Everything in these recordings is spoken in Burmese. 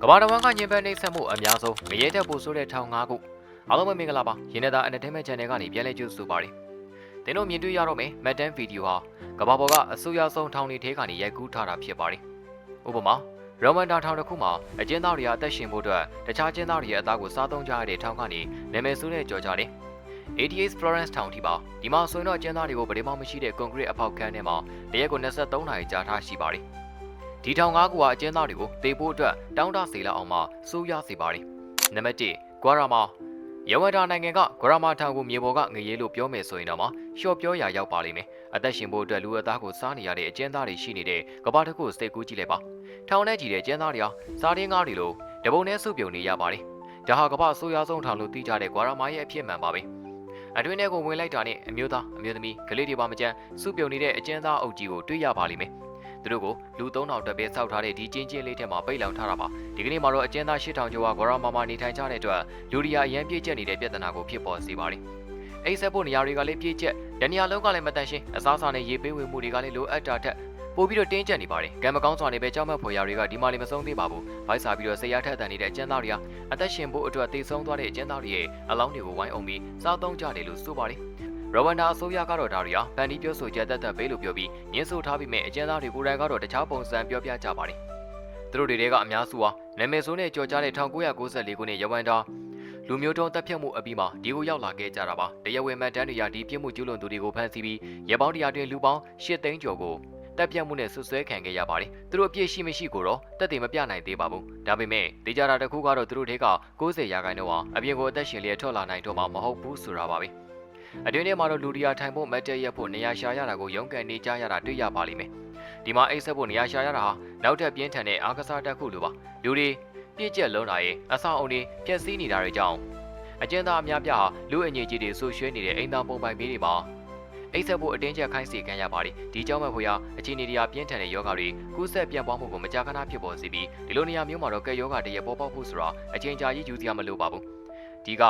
ကမ္ဘာတော်ကညင်ပန်းနှိမ့်ဆက်မှုအများဆုံးငရဲတက်ပို့ဆိုတဲ့ထောင်၅ခုအားလုံးပဲမင်္ဂလာပါရင်းနေတာ Entertainment Channel ကနေပြန်လည်ကြိုဆိုပါရစေ။တင်တို့မြင်တွေ့ရတော့မယ်မတ်တန်ဗီဒီယိုဟာကမ္ဘာပေါ်ကအဆိုးရွားဆုံးထောင်တွေထဲကနေရိုက်ကူးထားတာဖြစ်ပါတယ်။ဥပမာရိုမန်တာထောင်တစ်ခုမှာအကျဉ်းသားတွေကအသက်ရှင်ဖို့အတွက်တခြားကျဉ်းသားတွေရဲ့အသားကိုစားသုံးကြရတဲ့ထောင်ကနေနာမည်ဆိုးတဲ့ကြော်ကြတယ်။88 Florence ထောင်ထိပါဒီမှာဆိုရင်တော့အကျဉ်းသားတွေကိုဗရေမောင်မရှိတဲ့ကွန်ကရစ်အပေါက်ခန်းထဲမှာတရက်ကို23နာရီကြာထားရှိပါတယ်။ ဒီထောင်၅ခုကအကျဉ်းသားတွေကိုတေဖို့အတွက်တောင်းတစေလောက်အောင်မှစိုးရစေပါတယ်။နံပါတ်1ဂွာရာမာရဝဒါနိုင်ငံကဂွာရာမာထောင်ကိုမြေပေါ်ကငရေလို့ပြောမယ်ဆိုရင်တော့မှရှော့ပြောရာရောက်ပါလိမ့်မယ်။အသက်ရှင်ဖို့အတွက်လူအသားကိုစားနေရတဲ့အကျဉ်းသားတွေရှိနေတဲ့ကမ္ဘာတစ်ခုကိုစိတ်ကူးကြည့်လိုက်ပါ။ထောင်ထဲကြည့်တဲ့အကျဉ်းသားတွေဟာစားတင်းကားတွေလိုတပုံနဲ့စုပ်ပြုံနေရပါတယ်။ဒါဟာကမ္ဘာအဆိုးရွားဆုံးထောင်လို့သိကြတဲ့ဂွာရာမာရဲ့အဖြစ်မှန်ပါပဲ။အတွင်းထဲကိုဝင်လိုက်တာနဲ့အမျိုးသားအမျိုးသမီးကလေးတွေပါမကြမ်းစုပြုံနေတဲ့အကျဉ်းသားအုပ်ကြီးကိုတွေ့ရပါလိမ့်မယ်။ သူတို့ကိုလူ3000တက်ပဲစောက်ထားတဲ့ဒီချင်းချင်းလေးထဲမှာပိတ်လောင်ထားတာပါ။ဒီကနေ့မှာတော့အကျဉ်းသား8000ကျော်ကဂေါရမာမာနေထိုင်ကြတဲ့အတွက်လူရီယာအရန်ပြည့်ကျက်နေတဲ့ပြဿနာကိုဖြစ်ပေါ်စေပါတယ်။အိတ်ဆက်ဖို့နေရာတွေကလည်းပြည့်ကျက်၊တနေရာလုံးကလည်းမတန်ရှင်းအစားအစာနဲ့ရေပေးဝေမှုတွေကလည်းလိုအပ်တာထက်ပို့ပြီးတော့တင်းကျပ်နေပါတယ်။ကံမကောင်းစွာနဲ့ပဲကြောက်မက်ဖွယ်ရာတွေကဒီမှာလည်းမဆုံးသေးပါဘူး။ဗိုက်စာပြီးတော့ဆရာထက်တန်နေတဲ့အကျဉ်းသားတွေဟာအသက်ရှင်ဖို့အတွက်တည်ဆုံးသွားတဲ့အကျဉ်းသားတွေရဲ့အလောင်းတွေကိုဝိုင်းအောင်ပြီးစားသုံးကြတယ်လို့ဆိုပါတယ်။ ရဝန္တာအစိုးရကတော့ဒါရီယာပန်ဒီပြောဆိုချက်တက်တက်ပေးလို့ပြောပြီးညှင်းဆိုထားပြီးမဲ့အကျဉ်းသားတွေကိုယ်တိုင်ကတော့တခြားပုံစံပြောပြကြပါတယ်။သူတို့တွေကအများစုဟာနာမည်ဆိုးနဲ့ကြော်ကြားတဲ့1994ခုနှစ်ရဝန္တာလူမျိုးတုံးတပ်ဖြတ်မှုအပြီးမှာဒီကိုရောက်လာခဲ့ကြတာပါ။တရားဝင်မှတ်တမ်းတွေရဒီပြစ်မှုကျူးလွန်သူတွေကိုဖမ်းဆီးပြီးရပောင်းတရားတွင်လူပေါင်း၈သိန်းကျော်ကိုတပ်ဖြတ်မှုနဲ့ဆွဆွဲခံခဲ့ရပါတယ်။သူတို့အပြစ်ရှိမရှိကိုတော့တက်တယ်မပြနိုင်သေးပါဘူး။ဒါပေမဲ့တေကြတာတစ်ခုကတော့သူတို့တွေက90ရာခိုင်နှုန်းဟာအပြင်ကိုအသက်ရှင်လျက်ထွက်လာနိုင်တော့မှာမဟုတ်ဘူးဆိုတာပါပဲ။ အတွင်းထဲမှာတော့လူရီယာထိုင်ဖို့မတ်တက်ရက်ဖို့နေရာရှာရတာကိုရုန်းကန်နေကြရတာတွေ့ရပါလိမ့်မယ်။ဒီမှာအိတ်ဆက်ဖို့နေရာရှာရတာဟာနောက်ထပ်ပြင်းထန်တဲ့အားကစားတက်ခုလိုပါ။လူတွေပြည့်ကျက်လုံးလာရင်အဆောင်အုံတွေပြက်စီးနေတာတွေကြောင့်အကျဉ်းသားအများပြားဟာလူအငြိကြီးတွေဆူရွှဲနေတဲ့အိမ်သားပုံပိုင်ပေးတွေမှာအိတ်ဆက်ဖို့အတင်းကျပ်ခိုင်းစီခံရပါတယ်။ဒီကြောင့်မှဖွေရအခြေအနေတွေကပြင်းထန်တဲ့ယောဂါတွေကူးဆက်ပြန့်ပွားမှုကိုမကြာခဏဖြစ်ပေါ်စေပြီးဒီလိုနေရာမျိုးမှာတော့ကဲယောဂါတရပေါ်ပေါက်ဖို့ဆိုတာအချိန်ကြာကြီးယူစရာမလိုပါဘူး။ ဒီက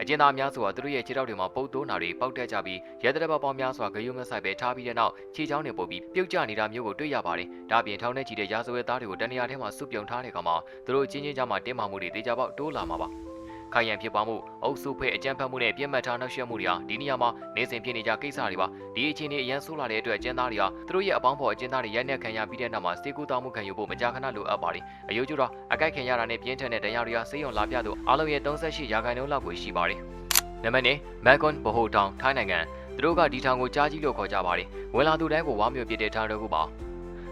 အကျဉ်းသားများစွာသူတို့ရဲ့ခြေထောက်တွေမှာပုတ်တိုးနာတွေပေါက်တက်ကြပြီးရဲတရပတ်ပေါင်းများစွာဂယုမဆိုင်ပဲထားပြီးတဲ့နောက်ခြေချောင်းတွေပုတ်ပြီးပြုတ်ကျနေတာမျိုးကိုတွေ့ရပါတယ်။ဒါ့အပြင်ထောင်ထဲကြည့်တဲ့ရာဇဝဲသားတွေကိုတနေရာထဲမှာစုပြုံထားတဲ့ကောင်မှာသူတို့ချင်းချင်းကြားမှာတင်းမာမှုတွေတေချာပေါက်တိုးလာမှာပါ။ ခိုင်ရန်ဖြစ်ပွားမှုအုပ်စုဖွဲ့အကြမ်းဖက်မှုနဲ့ပြစ်မှတ်ထားနှောက်ယှက်မှုတွေဟာဒီနေရာမှာနေစဉ်ဖြစ်နေကြကိစ္စတွေပါဒီအခြေအနေအရန်ဆိုးလာတဲ့အတွက်အကျဉ်းသားတွေဟာသူတို့ရဲ့အပေါင်းဖော်အကျဉ်းသားတွေရိုက်နှက်ခံရပြီးတဲ့နောက်မှာစေကူတောင်းမှုခံယူဖို့မကြာခဏလိုအပ်ပါတယ်အယုတ်ကျတော့အကြိုက်ခံရတာနဲ့ပြင်းထန်တဲ့တရားတွေဟာစေယုံလာပြသူအားလုံးရဲ့38ရာခိုင်နှုန်းလောက်ကိုရှိပါတယ်နံပါတ်1မက်ကွန်ဘဟိုတောင်ထိုင်းနိုင်ငံသူတို့ကဒီထောင်ကိုကြားကြီးလို့ခေါ်ကြပါတယ်ဝင်လာသူတိုင်းကိုဝါမျိုးပြစ်တဲ့ထားတော့ခုပါ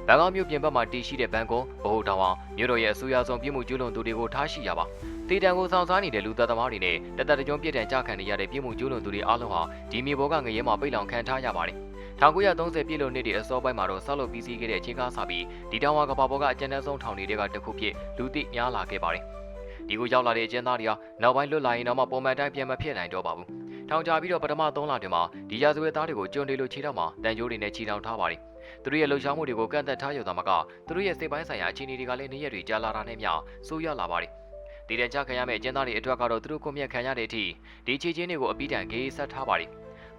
ဘန်ကောက်မြို့ပြင်ဘက်မှာတည်ရှိတဲ့ဘန်ကွန်ဘဟိုတောင်အောင်မြို့တော်ရဲ့အဆိုးရွားဆုံးပြည်မှုကျူးလွန်သူတွေကိုထားရှိရပါ တေတံကိုဆောင်စားနေတဲ့လူသက်သမားတွေနဲ့တသက်တကြုံပြစ်ဒဏ်ကြခံနေရတဲ့ပြည်မှုကျူးလွန်သူတွေအားလုံးဟာဒီမြေပေါ်ကငရဲမှာပိတ်လောင်ခံထားရပါတယ်1930ပြည့်လို့နှစ်တည်းအစောပိုင်းမှာတော့ဆောက်လုပ်ပြီးစီးခဲ့တဲ့ချင်းကားစာပြီးဒီတောင်ဝါကဘာပေါ်ကအကျဉ်းဆုံးထောင်တွေကတစ်ခုဖြစ်လူသိများလာခဲ့ပါတယ်ဒီကိုရောက်လာတဲ့အကျဉ်းသားတွေဟာနောက်ပိုင်းလွတ်လာရင်တော့မှပုံမှန်တိုင်းပြန်မဖြစ်နိုင်တော့ပါဘူးထောင်ကြပြီးတော့ပထမ3လတွင်မှာဒီရာဇဝဲသားတွေကိုကျွန်းတွေလိုခြေထောက်မှာတန်ကြိုးတွေနဲ့ခြေထောက်ထားပါတယ်သူတို့ရဲ့လှုပ်ရှားမှုတွေကိုကန့်သက်ထားရုံသာမကသူတို့ရဲ့စိတ်ပိုင်းဆိုင်ရာအခြေအနေတွေကလည်းနေ့ရက်တွေကြာလာတာနဲ့မျှဆိုးရွားလာပါတယ် တည်တံကြခံရမယ့်အကျဉ်းသားတွေအတွက်ကတော့သူတို့ကိုမြတ်ခံရတဲ့အထိဒီခြေချင်းတွေကိုအပိတန်ဂေးဆက်ထားပါတယ်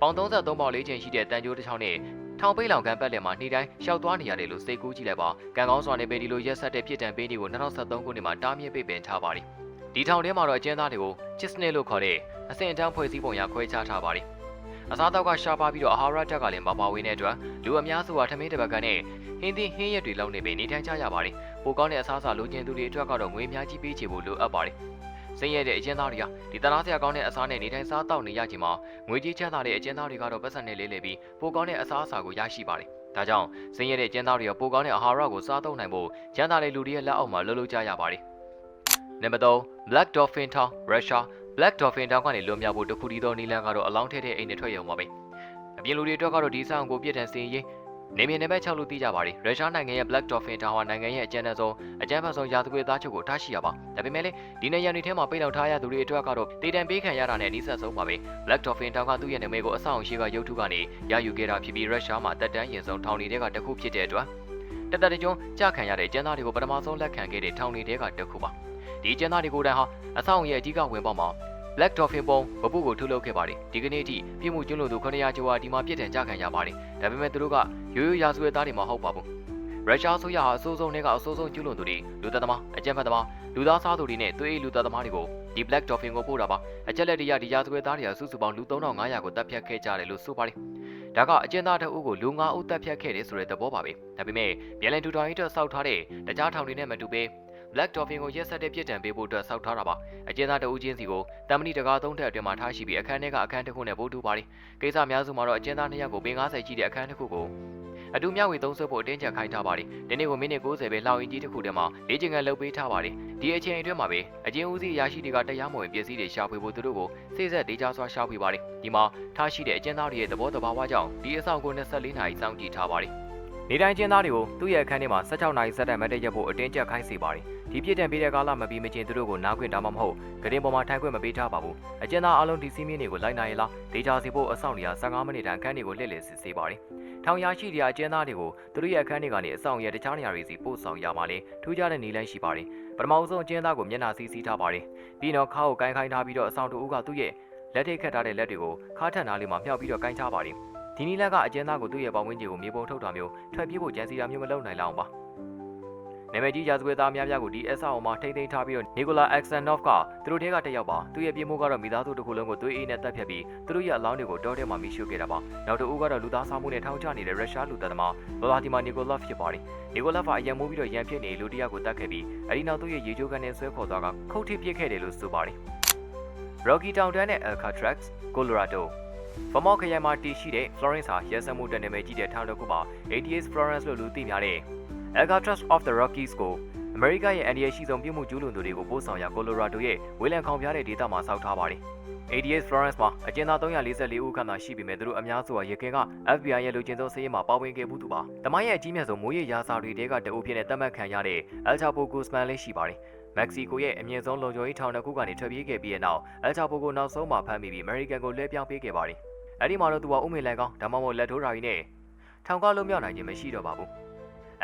ပေါင်33ပေါင်လေးချိန်ရှိတဲ့တန်ကြိုးတစ်ချောင်းနဲ့ထောင်ပိတ်လောင်ကန်ပတ်လည်မှာနှီးတိုင်းရှောက်သွားနေရတယ်လို့စိတ်ကူးကြည့်လိုက်ပါကံကောင်းစွာနဲ့ပဲဒီလိုရက်ဆက်တဲ့ပြစ်ဒဏ်ပေးတွေကို2023ခုနှစ်မှာတားမြစ်ပိတ်ပင်ထားပါတယ်ဒီထောင်ထဲမှာတော့အကျဉ်းသားတွေကိုချစ်စနစ်လို့ခေါ်တဲ့အဆင့်အတန်းဖွဲ့စည်းပုံရခွဲခြားထားပါတယ်အစားတောက်ကရှားပါပြီးတော့အာဟာရဓာတ်ကလည်းမပါဝင်တဲ့အတွက်လူအများစုဟာထမင်းတစ်ပတ်ကန်နဲ့ဟင်းသီးဟင်းရက်တွေလောက်နေပဲနေထိုင်ကြရပါတယ်။ ပိုကောင်းတဲ့အစားအစာလိုချင်သူတွေအတွက်ကတော့ငွေအများကြီးပေးချေဖို့လိုအပ်ပါတယ်။စိတ်ရတဲ့အကျဉ်းသားတွေဟာဒီတလားဆရာကောင်းတဲ့အစားနဲ့နေထိုင်စားတောက်နေရချိန်မှာငွေကြီးချမ်းသာတဲ့အကျဉ်းသားတွေကတော့ပတ်စံနဲ့လေးလေပြီးပိုကောင်းတဲ့အစားအစာကိုရရှိပါတယ်။ဒါကြောင့်စိတ်ရတဲ့အကျဉ်းသားတွေကပိုကောင်းတဲ့အာဟာရကိုစားသုံးနိုင်ဖို့ချမ်းသာတဲ့လူတွေရဲ့လက်အောက်မှာလှုပ်လှုပ်ကြရပါတယ်။နံပါတ်3 Black Dolphin Town Russia Black Dolphin Town ကနေလွန်မြောက်ဖို့တခုတည်းသောနီလန်ကတော့အလောင်းထဲတဲ့အိမ်နဲ့ထွက်ရုံပါပဲ။အပြင်လူတွေအတွက်ကတော့ဒီဆောင်ကိုပြည့်ထန်စင်ရင် နေမြေနယ်ဘက်6လို့သိကြပါတယ်ရုရှားနိုင်ငံရဲ့ Black Dolphin Tower နိုင်ငံရဲ့အကျဉ်းဆုံးအကျဉ်းဖတ်ဆုံးရာသဝေသားချုပ်ကိုထားရှိရပါဒါပေမဲ့လည်းဒီနေရာတွေထဲမှာပိတ်လောက်ထားရသူတွေအတွက်ကတော့တေတံပေးခံရတာနဲ့နှိစက်ဆုံးပါပဲ Black Dolphin Tower ကသူ့ရဲ့နာမည်ကိုအဆောင်ရှိကရုပ်ထုကနေရယူခဲ့တာဖြစ်ပြီးရုရှားမှာတက်တန်းရင်ဆုံးထောင်တွေကတစ်ခုဖြစ်တဲ့အတွက်တတတကြုံကြာခံရတဲ့ကျန်းသားတွေကိုပထမဆုံးလက်ခံခဲ့တဲ့ထောင်တွေကတစ်ခုပါဒီကျန်းသားတွေကိုယ်တိုင်ဟာအဆောင်ရဲ့အဓိကဝင်ပေါက်မှာ Black Dolphin ပုံဗပုကိုထုတ်လုပ်ခဲ့ပါတယ်ဒီကနေ့အထိပြည်မှုကျွန်းလို့သူ900ကျော်ဟာဒီမှာပြစ်ဒဏ်ကြခံရပါတယ်ဒါပေမဲ့သူတို့ကရိုးရိုးရာဇဝဲသားတွေမဟုတ်ပါဘူးရုရှားဆိုရဟာအဆိုးဆုံးတွေကအဆိုးဆုံးကျူးလွန်သူတွေလူသက်သမားအကြမ်းဖက်သမားလူသားစားသူတွေနဲ့သွေးအေးလူသက်သမားတွေကိုဒီ Black Dolphin ကိုပို့တာပါအချက်လက်တွေကဒီရာဇဝတ်သားတွေကစုစုပေါင်းလူ3500ကိုတပ်ဖြတ်ခဲ့ကြတယ်လို့ဆိုပါတယ်ဒါကအကျဉ်းသားတအုပ်ကိုလူ9ဦးတပ်ဖြတ်ခဲ့တယ်ဆိုတဲ့သဘောပါပဲဒါပေမဲ့ပြန်လည်ထူထောင်ရေးအတွက်စောက်ထားတဲ့တခြားထောင်တွေနဲ့မတူဘဲ Black Dolphin ကိုရက်ဆက်တဲ့ပြစ်ဒဏ်ပေးဖို့အတွက်စောက်ထားတာပါအကျဉ်းသားတအုပ်ချင်းစီကိုတမဏိတကားသုံးထက်အတွင်းမှာထားရှိပြီးအခန်းထဲကအခန်းတစ်ခုနဲ့ဗိုလ်တူပါတယ်ကိစ္စအများစုမှာတော့အကျဉ်းသား2ယောက်ကိုပင်90ရှိတဲ့အခန်းတစ်ခုကိုအတူမျှဝေသုံးစွဲဖို့အတင်းကျပ်ခိုင်းထားပါတယ်ဒီနေ့ကိုမိနစ်60ပဲလှောင်ရင်ကြီးတစ်ခုတည်းမှာလေ့ကျင့်ခန်းလုပ်ပေးထားပါတယ်ဒီအချိန်အတွင်းမှာပဲအကျဉ်းဦးစီးရရှိတွေကတရားမဝင်ပစ္စည်းတွေရှာဖွေဖို့သူတို့ကိုစိတ်ဆက်ဒေးကြစွာရှာဖွေပါတယ်ဒီမှာထားရှိတဲ့အကျဉ်းသားတွေရဲ့သဘောတဘာဝကြောင့်ဒီအဆောင်ကို24နာရီစောင့်ကြည့်ထားပါတယ်နေတိုင်းကျင်းသားတွေကိုသူ့ရဲ့အခန်းထဲမှာ16နာရီစက်တန်မတ်တက်ရဖို့အတင်းကျပ်ခိုင်းစေပါတယ် ဒီပြစ်ဒဏ်ပေးတဲ့ကာလမပြီးမချင်းသူတို့ကိုနားခွင့်တာမှမဟုတ်ဂရင်ပေါ်မှာထိုင်ခွင့်မပေးထားပါဘူးအကျဉ်းသားအလုံးဒီစီးမင်းတွေကိုလိုက်နိုင်ရလားဒေတာစီဖို့အဆောင်တွေက15မိနစ်တန်အခန်းတွေကိုလှည့်လည်စစ်ဆေးပါတယ်ထောင်ရရှိတဲ့အကျဉ်းသားတွေကိုသူတို့ရဲ့အခန်းတွေကနေအဆောင်ရဲ့တခြားနေရာတွေစီပို့ဆောင်ရမှာလေထူးခြားတဲ့နေလမ်းရှိပါတယ်ပထမဆုံးအကျဉ်းသားကိုမျက်နှာစီးစီးထားပါတယ်ပြီးတော့ခါကိုကိုင်းခိုင်းထားပြီးတော့အဆောင်တူဦးကသူ့ရဲ့လက်ထိတ်ခတ်ထားတဲ့လက်တွေကိုခါထန်သားလေးမှာမြှောက်ပြီးတော့ကိုင်းထားပါတယ်ဒီနီလက်ကအကျဉ်းသားကိုသူ့ရဲ့ပေါင်ဝင်းကြီးကိုမြေပုံထုတ်တာမျိုးထွက်ပြေးဖို့ကြံစီတာမျိုးမလုပ်နိုင်လောက်အောင်ပါ နာမည်ကြီးရာဇဝတ်သားများပြားကိုဒီအဆောက်အအုံမှာထိမ့်သိမ်းထားပြီးတော့နီကိုလာအက်ဆန်နော့ဖ်ကသူတို့ထဲကတစ်ယောက်ပါသူ့ရဲ့ပြေးမှုကတော့မိသားစုတစ်ခုလုံးကိုသွေးအေးနဲ့တပ်ဖြတ်ပြီးသူတို့ရဲ့အလောင်းတွေကိုတောထဲမှာမိရှုခဲ့တာပါနောက်တစ်ဦးကတော့လူသားစားမှုနဲ့ထောင်ချနေတဲ့ရုရှားလူသက်သမားဗလာဒီမာနီကိုလော့ဖ်ဖြစ်ပါတယ်နီကိုလော့ဖ်ကအရန်မိုးပြီးတော့ရန်ဖြစ်နေလူတစ်ယောက်ကိုတတ်ခဲ့ပြီးအဲဒီနောက်သူ့ရဲ့ရေချိုးကန်နဲ့ဆွဲခေါ်သွားကခုတ်ထိပစ်ခဲ့တယ်လို့ဆိုပါတယ် Rocky Mountain နဲ့ Alcatraz Colorado ဖမောက်ခရိုင်မှာတည်ရှိတဲ့ Florence ဟာရဲစမှုတန်နေမဲ့ကြီးတဲ့ထောင်တစ်ခုမှာ ATS Florence လို့လူသိများတဲ့ Alcatraz of the Rockies ကိုအမေရိကရဲ့အန်ဒီရဲ့ရှိဆုံးပြမှုကျူးလွန်သူတွေကိုပို့ဆောင်ရာ Colorado ရဲ့ဝေလံခေါင်ပြားတဲ့ဒေသမှာစောက်ထားပါတယ်။ ADS Florence မှာအကျဉ်းသား344ဦးခန့်သာရှိပေမဲ့သူတို့အများစုဟာရခင်က FBI ရဲ့လူချင်းသောစည်းရေးမှာပါဝင်ခဲ့မှုသူပါ။တမိုင်းရဲ့အကြီးမြတ်ဆုံးမိုးရေရာစာတွေတဲကတအုပ်ဖြစ်တဲ့တတ်မှတ်ခံရတဲ့ El Chapo Guzman လေးရှိပါတယ်။မက္ကဆီကိုရဲ့အမြင့်ဆုံးလုံခြုံရေးထောင်တစ်ခုကနေထွက်ပြေးခဲ့ပြီးတဲ့နောက် El Chapo ကိုနောက်ဆုံးမှဖမ်းမိပြီး American ကိုလွှဲပြောင်းပေးခဲ့ပါတယ်။အဲဒီမှာတော့သူကဥမေလန်ကောင်ဒါမှမဟုတ်လက်ထိုးရာကြီးနဲ့ထောင်ကလုံးမြောက်နိုင်ခြင်းမရှိတော့ပါဘူး။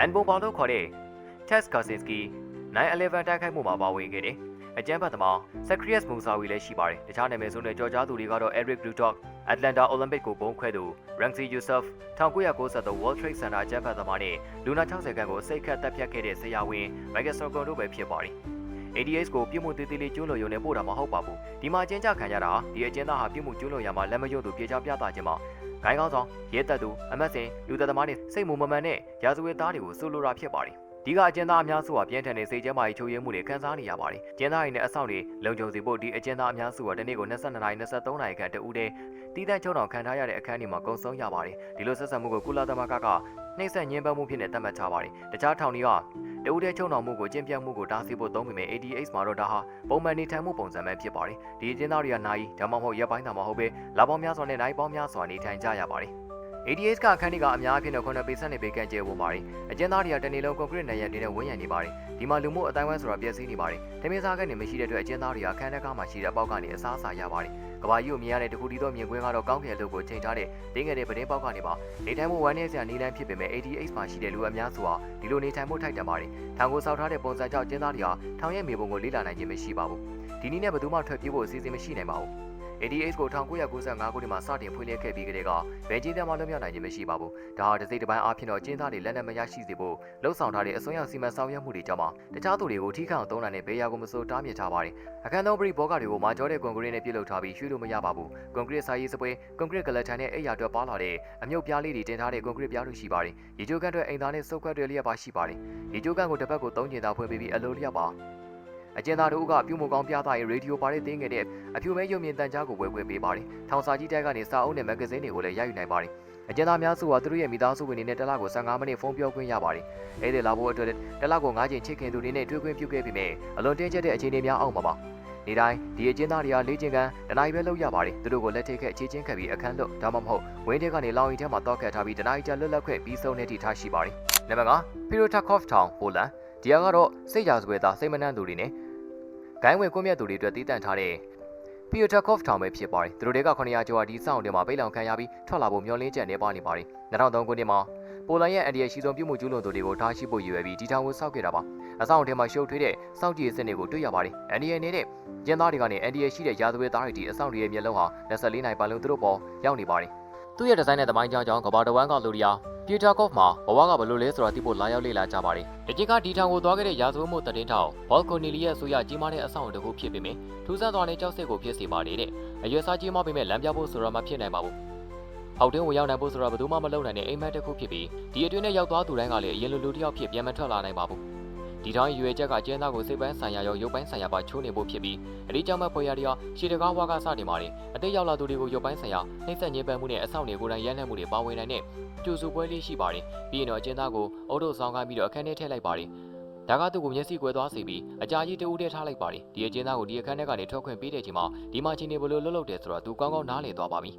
Anbo ပေါလို့ခေါ်တဲ့ Tess Kaczynski 911တိုက်ခိုက်မှုမှာပါဝင်ခဲ့တယ်။အကြမ်းဖက်သမား Sacrius Musawi လည်းရှိပါတယ်။တခြားနာမည်ဆိုးနဲ့ကြော်ကြားသူတွေကတော့ Eric Lutok, Atlanta Olympic ကိုပုံခွဲသူ Ramsey Youssef, 1993 World Trade Center အကြမ်းဖက်သမားနဲ့လူနာ60ခန့်ကိုစိတ်ခတ်တပ်ဖြတ်ခဲ့တဲ့ဆရာဝန် Michael Sokon တို့ပဲဖြစ်ပါတယ်။ ADS ကိုပြစ်မှုသေးသေးလေးကျူးလွန်ရုံနဲ့ပို့တာမဟုတ်ပါဘူး။ဒီမှာအကျဉ်းချခံရတာဟာဒီအကျဉ်းသားဟာပြစ်မှုကျူးလွန်ရမှာလက်မယုံသူပြေချပြသခြင်းမှာ ဂိုင်းကောင်းဆောင်ရဲတပ်သူအမတ်စင်လူသက်သမားနဲ့စိတ်မူမမှန်တဲ့ရာဇဝတ်သားတွေကိုဆိုလိုတာဖြစ်ပါတယ်။ဒီကအကျဉ်းသားအများစုဟာပြင်းထန်တဲ့စိတ်ကျန်းမာရေးချိုးယွင်းမှုတွေခံစားနေရပါတယ်။ကျဉ်းသားတွေနဲ့အဆောင်တွေလုံခြုံစေဖို့ဒီအကျဉ်းသားအများစုဟာဒီနေ့ကို22နာရီ23နာရီခန့်တဦးတည်းတည်တံ့ချုံတော်ခံထားရတဲ့အခန်းတွေမှာကုံဆုံးရပါတယ်။ဒီလိုဆက်ဆံမှုကိုကုလသမဂ္ဂကနှိမ့်ဆက်ညှဉ်းပန်းမှုဖြစ်နေသတ်မှတ်ထားပါတယ်။တခြားထောင်တွေက တဦးတည်းချုံတော်မှုကိုကျင့်ပြတ်မှုကိုတားဆီးဖို့သုံးပေမဲ့ ADH မှာတော့ဒါဟာပုံမှန်နေထိုင်မှုပုံစံပဲဖြစ်ပါတယ်။ဒီအကျဉ်းသားတွေကနိုင်ဒါမှမဟုတ်ရက်ပိုင်းသာမဟုတ်ပဲလာပေါင်းများစွာနဲ့နိုင်ပေါင်းများစွာနေထိုင်ကြရပါတယ်။ ADS ကအခန်းတွေကအများအပြားနဲ့ခုနှစ်ပေဆက်နေပေကန့်ကျဲဝင်ပါတယ်။အကျဉ်းသားတွေကတနေ့လုံးကွန်ကရစ်နယ်ရတင်နဲ့ဝန်းရံနေပါတယ်။ ဒီမှာလူမှုအတိုင်းဝိုင်းဆိုတာပြည့်စည်နေပါတယ်။တမင်စားကနေမရှိတဲ့အတွက်အကျဉ်းသားတွေကအခန်းထဲကမှရှိတဲ့အပေါက်ကနေအစားအစာရပါတယ်။ကဘာကြီးကိုမြင်ရတဲ့တခုတည်းသောမြင်ကွင်းကတော့ကောင်းကင်လူကိုချိန်ထားတဲ့တင်းငယ်တဲ့ပတင်းပေါက်ကနေပါနေထိုင်မှုဝမ်းနည်းစရာနေလန်းဖြစ်ပေမဲ့ ADH မှာရှိတဲ့လူအများစုဟာဒီလိုနေထိုင်မှုထိုက်တန်ပါတယ်။ထောင်ကိုစောက်ထားတဲ့ပုံစံကြောင့်ကျဉ်းသားတွေကထောင်ရဲ့မြေပုံကိုလေ့လာနိုင်ခြင်းမရှိပါဘူး။ဒီနည်းနဲ့ဘယ်သူမှထွက်ပြေးဖို့အစီအစဉ်မရှိနိုင်ပါဘူး။ ADH ကို1995ခုနှစ်မှာစတင်ဖွင့်လှစ်ခဲ့ပြီးကတည်းကဘယ်ကျင်းသားမှလွတ်မြောက်နိုင်ခြင်းမရှိပါဘူး။ဒါဟာတစ်စိတ်တစ်ပိုင်းအားဖြင့်တော့ကျင်းသားတွေလက်နက်မရရှိစေဖို့လှုံ့ဆော်ထားတဲ့အစွမ်းရောက်စီမံဆောင်ရွက်မှုတွေကြောင့်ပါတခြားသူတွေကိုထိခိုက်အောင်သုံးနိုင်တဲ့ဘေးရာကိုမစိုးတားမြစ်ထားပါတယ်။အခန်းသုံးပရိဘောကတွေကိုမာကျော်တဲ့ကွန်ကရစ်နဲ့ပြုလုပ်ထားပြီးရွှေ့လို့မရပါဘူး။ကွန်ကရစ်စာရေးစပွဲကွန်ကရစ်ကလတ်ထန်နဲ့အိယာအတွက်ပါလာတဲ့အမြုပ်ပြားလေးတွေတင်ထားတဲ့ကွန်ကရစ်ပြားတို့ရှိပါတယ်။ရေချိုးကန်းတွေအိမ်သားနဲ့စုပ်ခွက်တွေလျက်ပါရှိပါတယ်။ရေချိုးကန်းကိုတစ်ပတ်ကို၃ကျင်သာဖွင့်ပေးပြီးအလိုလျက်ပါ အကျဉ်းသားတို့ကပြုမှုကောင်းပြသရေးရေဒီယိုပါတဲ့တင်းငယ်တဲ့အဖြူမဲရုံမြင့်တန်ကြားကိုဝယ်ဝယ်ပေးပါတယ်။ထောင်စာကြီးတိုက်ကနေစာအုပ်နဲ့မဂ္ဂဇင်းတွေကိုလည်းရယူနိုင်ပါတယ်။အကျဉ်းသားများစုဟာသူတို့ရဲ့မိသားစုဝင်တွေနဲ့တစ်လကို15မိနစ်ဖုန်းပြောခွင့်ရပါတယ်။အဲ့ဒီလာဖို့အတွက်တစ်လကို9ချိန်ချစ်ခင်သူတွေနဲ့တွေ့ခွင့်ပြုခဲ့ပြီးမြဲအလွန်တင်းကျပ်တဲ့အခြေအနေများအောက်မှာပါ။နေတိုင်းဒီအကျဉ်းသားတွေကလေးချင်းကန်တနိုင်ပဲလောက်ရပါတယ်သူတို့ကိုလက်ထိတ်ခက်အခြေချင်းခက်ပြီးအခန်းလွတ်ဒါမှမဟုတ်ဝင်းထဲကနေလောင်ရီထဲမှာတောက်ခတ်ထားပြီးတနိုင်ကျလွတ်လပ်ခွင့်ပြီးဆုံးတဲ့ထိထားရှိပါတယ်နံပါတ်5 Pirotakov Town ပိုလန်ဒီကတော့စိတ်ကြစွဲသားစိတ်မနှံ့သူတွေနဲ့ ဂိုင်းဝင်ကွန်းမြတ်သူတွေအတွက်တည်တံ့ထားတဲ့ Piotrkov ထောင်ပဲဖြစ်ပါတယ်သူတို့တွေက900ကျော်ဒီစောင့်တွေမှာပိတ်လောင်ခံရပြီးထွက်လာဖို့မျှော်လင့်ချက်နေပါနေပါတယ်2003ခုနှစ်မှာပိုလန်ရဲ့အန်ဒီရဲ့ရှိဆုံးပြုမှုကျူးလွန်သူတွေကိုထားရှိဖို့ရည်ရွယ်ပြီးဒီထောင်ကိုစောက်ခဲ့တာပါအဆောင်ထဲမှာရှုပ်ထွေးတဲ့စောင့်ကြည့်စနစ်ကိုတွေ့ရပါတယ်အန်ဒီရဲ့နေတဲ့ကျင်းသားတွေကနေအန်ဒီရဲ့ရှိတဲ့ရာဇဝတ်သားတွေဒီအဆောင်တွေရဲ့မျက်လုံးဟာ24နိုင်ပတ်လုံးသူတို့ပေါ်ရောက်နေပါတယ် သူ့ရဲ့ဒီဇိုင်းနဲ့သမိုင်းကြောင်းကြောင့်ကဘာတဝမ်းကလူရီယာပီတာကော့ဖ်မှာဘဝကဘယ်လိုလဲဆိုတာသိဖို့လာရောက်လေ့လာကြပါတယ်။ဒီချိန်ကဒီထောင်ကိုသွားခဲ့တဲ့ရာဇဝတ်မှုသတင်းထောက်ဘော်ကိုနီလီရဲ့ဆိုရကြီးမားတဲ့အဆောင်အုံတစ်ခုဖြစ်ပေမယ့်ထူးဆန်းသွားတဲ့ကြောက်စစ်ကိုဖြစ်စေပါတယ်တဲ့အရွယ်စားကြီးမားပေမဲ့လမ်းပြဖို့ဆိုတာမှဖြစ်နိုင်ပါဘူး။ဟောက်တွင်းဝင်ရောက်နိုင်ဖို့ဆိုတာဘယ်သူမှမလုပ်နိုင်တဲ့အိမ်မက်တစ်ခုဖြစ်ပြီးဒီအတွင်းနဲ့ရောက်သွားသူတိုင်းကလည်းအရင်လိုလူတစ်ယောက်ဖြစ်ပြန်မထွက်လာနိုင်ပါဘူး။ ဒီထောင်ရွယ်ချက်ကကျင်းသားကိုစိတ်ပိုင်းဆိုင်ရာရောရုပ်ပိုင်းဆိုင်ရာပါချိုးနေဖို့ဖြစ်ပြီးအဒီကြောင့်မဲ့ဖွယ်ရတရားရှီတကားဝါကစတင်ပါတယ်အတိတ်ရောက်လာသူတွေကိုရုပ်ပိုင်းဆိုင်ရာနှိမ့်ဆက်ညှဉ်းပန်းမှုနဲ့အဆောင်တွေကိုယ်တိုင်ရမ်းနှံ့မှုတွေပါဝင်နိုင်တဲ့ကျူစုပွဲလေးရှိပါတယ်ပြီးရင်တော့အကျဉ်းသားကိုအုတ်တို့ဆောင်ခိုင်းပြီးတော့အခန်းထဲထည့်လိုက်ပါတယ်ဒါကသူ့ကိုမျက်စိကွယ်သွားစေပြီးအကြာကြီးတဦးတည်းထားလိုက်ပါတယ်ဒီအကျဉ်းသားကိုဒီအခန်းထဲကနေထွက်ခွင့်ပေးတဲ့ချိန်မှာဒီမှာချင်းနေဘလို့လွတ်လွတ်တယ်ဆိုတော့သူကောင်းကောင်းနားလည်သွားပါပြီ